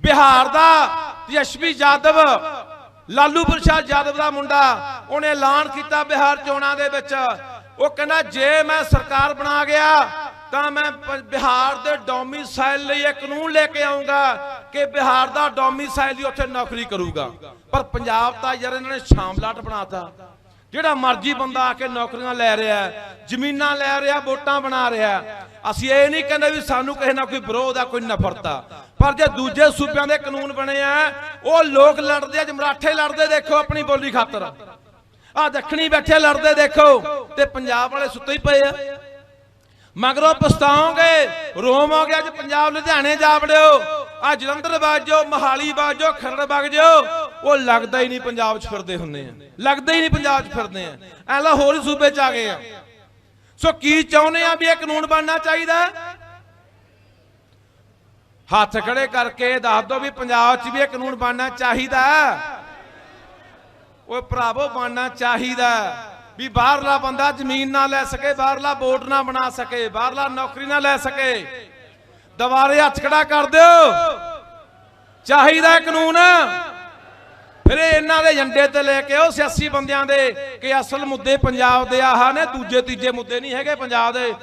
ਬਿਹਾਰ ਦਾ ਯਸ਼ਵੀ ਯਾਦਵ ਲਾਲੂ ਪ੍ਰਸ਼ਾਦ ਯਾਦਵ ਦਾ ਮੁੰਡਾ, ਉਹਨੇ ਐਲਾਨ ਕੀਤਾ ਬਿਹਾਰ ਚੋਣਾਂ ਦੇ ਵਿੱਚ। ਉਹ ਕਹਿੰਦਾ, ਜੇ ਮੈਂ ਸਰਕਾਰ ਬਣਾ ਗਿਆ, ਤਾਂ ਮੈਂ ਬਿਹਾਰ ਦੇ ਡੋਮਿਸਾਈਲ ਲਈ ਇਹ ਕਾਨੂੰਨ ਲੈ ਕੇ ਆਉਂਗਾ ਕਿ ਬਿਹਾਰ ਦਾ ਡੋਮਿਸਾਈਲ ਹੀ ਉੱਥੇ ਨੌਕਰੀ ਕਰੂਗਾ। ਪਰ ਪੰਜਾਬ ਤਾਂ ਯਾਰ ਇਹਨਾਂ ਨੇ ਸ਼ਾਮਲਾਟ ਬਣਾਤਾ। ਜਿਹੜਾ ਮਰਜ਼ੀ ਬੰਦਾ ਆ ਕੇ ਨੌਕਰੀਆਂ ਲੈ ਰਿਹਾ, ਜ਼ਮੀਨਾਂ ਲੈ ਰਿਹਾ, ਵੋਟਾਂ ਬਣਾ ਰਿਹਾ, ਅਸੀਂ ਇਹ ਨਹੀਂ ਕਹਿੰਦੇ ਵੀ ਸਾਨੂੰ ਕਿਸੇ ਨਾਲ ਕੋਈ ਵਿਰੋਧ ਆ, ਕੋਈ ਨਫ਼ਰਤ ਆ। ਪਰ ਜੇ ਦੂਜੇ ਸੂਬਿਆਂ ਦੇ ਕਾਨੂੰਨ ਬਣੇ ਆ, ਉਹ ਲੋਕ ਲੜਦੇ ਆ, ਜਮਰਾਠੇ ਲੜਦੇ, ਦੇਖੋ ਆਪਣੀ ਬੋਲੀ ਖਾਤਰ। ਆ ਦੱਖਣੀ ਬੈਠੇ ਲੜਦੇ ਦੇਖੋ, ਤੇ ਪੰਜਾਬ ਵਾਲੇ ਸੁੱਤੇ ਹੀ ਪਏ ਆ। ਮਗਰੋਂ ਪਛਤਾਓਗੇ ਰੋਵੋਗੇ ਅੱਜ ਪੰਜਾਬ ਲੁਧਿਆਣੇ ਜਾ ਵੜਿਓ, ਆ ਜਲੰਧਰ ਬਾਜੋ ਮਹਾਲੀ ਬਾਜੋ ਖਰੜ ਵਗ ਜਾਓ, ਉਹ ਲੱਗਦਾ ਹੀ ਨਹੀਂ ਪੰਜਾਬ 'ਚ ਫਿਰਦੇ ਹੁੰਦੇ ਆ। ਲੱਗਦਾ ਹੀ ਨਹੀਂ ਪੰਜਾਬ 'ਚ ਫਿਰਦੇ ਆ। ਐਲਾ ਹੋਰ ਹੀ ਸੂਬੇ 'ਚ ਆ ਗਏ ਆ। ਸੋ ਕੀ ਚਾਹੁੰਦੇ ਆ ਵੀ ਇਹ ਕਾਨੂੰਨ ਬਣਨਾ ਚਾਹੀਦਾ? ਹੱਥ ਖੜੇ ਕਰਕੇ ਦੱਸ ਦਿਓ ਵੀ ਪੰਜਾਬ 'ਚ ਵੀ ਇਹ ਕਾਨੂੰਨ ਬਣਨਾ ਚਾਹੀਦਾ। ਓਏ ਭਰਾਵੋ, ਬਣਨਾ ਚਾਹੀਦਾ। ਵੀ ਬਾਹਰਲਾ ਬੰਦਾ ਜ਼ਮੀਨ ਨਾ ਲੈ ਸਕੇ, ਬਾਹਰਲਾ ਵੋਟ ਨਾ ਬਣਾ ਸਕੇ, ਬਾਹਰਲਾ ਨੌਕਰੀ ਨਾ ਲੈ ਸਕੇ। ਦੁਬਾਰੇ ਹੱਥ ਖੜਾ ਕਰ ਦਿਓ। ਚਾਹੀਦਾ ਕਾਨੂੰਨ। ਫਿਰ ਇਹਨਾਂ ਦੇ ਏਜੰਡੇ ਤੇ ਲੈ ਕੇ ਉਹ ਸਿਆਸੀ ਬੰਦਿਆਂ ਦੇ ਕਿ ਅਸਲ ਮੁੱਦੇ ਪੰਜਾਬ ਦੇ ਆਹ ਨੇ, ਦੂਜੇ ਤੀਜੇ ਮੁੱਦੇ ਨਹੀਂ ਹੈਗੇ ਪੰਜਾਬ ਦੇ।